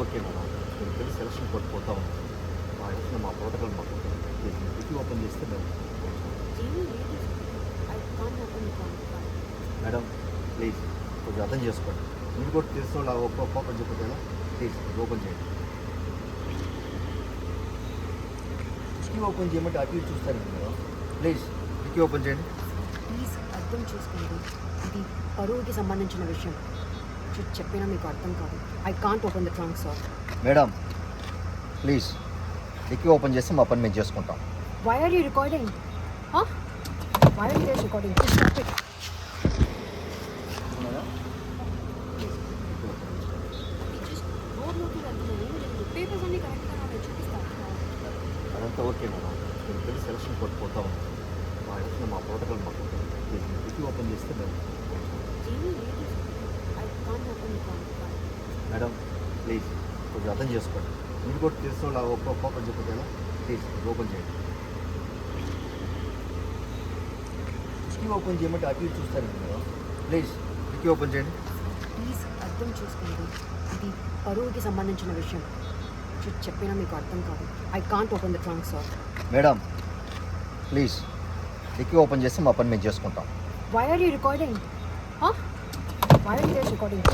Okay madam. మీరు తెలిసి selection code ఉంటాం. మా ఇచ్చిన మా ప్రోటోకాల్ మాకు. డిక్కీ ఓపెన్ చేస్తే మేము ఐ ఓపెన్ మేడం ప్లీజ్ కొంచెం అర్థం చేసుకోండి. మీరు కూడా తెలిసిన వాళ్ళు ఓపెన్ చెప్పతే ప్లీజ్ ఓపెన్ చేయండి. డిక్కీ ఓపెన్ చేయమంటే అటు ఇటు చూస్తాను మేడం. ప్లీజ్ డిక్కీ ఓపెన్ చేయండి. ప్లీజ్ అర్థం చేసుకోండి. ఇది పరువుకి సంబంధించిన విషయం. చెప్పినా మీకు అర్థం కాదు. I can't open the trunk sir madam please dickey open చేస్తే మా పని మేము చేసుకుంటాం why are you recording why are you recording అదంతా ఓకే మేడం సెలక్షన్ పోతా మా ఇచ్చిన మా ప్రోటోకాల్ మాకు డిక్కీ ఓపెన్ చేస్తే మేము ఏమీ లేదు I can't open the trunk madam please కొంచెం అర్థం చేసుకోండి. మీరు కూడా తెలిసిన వాళ్ళు ఒక్క ఓపెన్ చెప్పతే ఎలా ప్లీజ్ ఓపెన్ చేయండి. డిక్కీ ఓపెన్ చేయమంటే అటు చూస్తాను మేడం ప్లీజ్ డిక్కీ ఓపెన్ చేయండి. ప్లీజ్ అర్థం చేసుకోండి. ఇది పరువుకి సంబంధించిన విషయం. చెప్పినా మీకు అర్థం కాదు. I can't open the trunk sir. Madam please dickey open చేస్తే మా పని మేము చేసుకుంటాం. Why are you recording why are you recording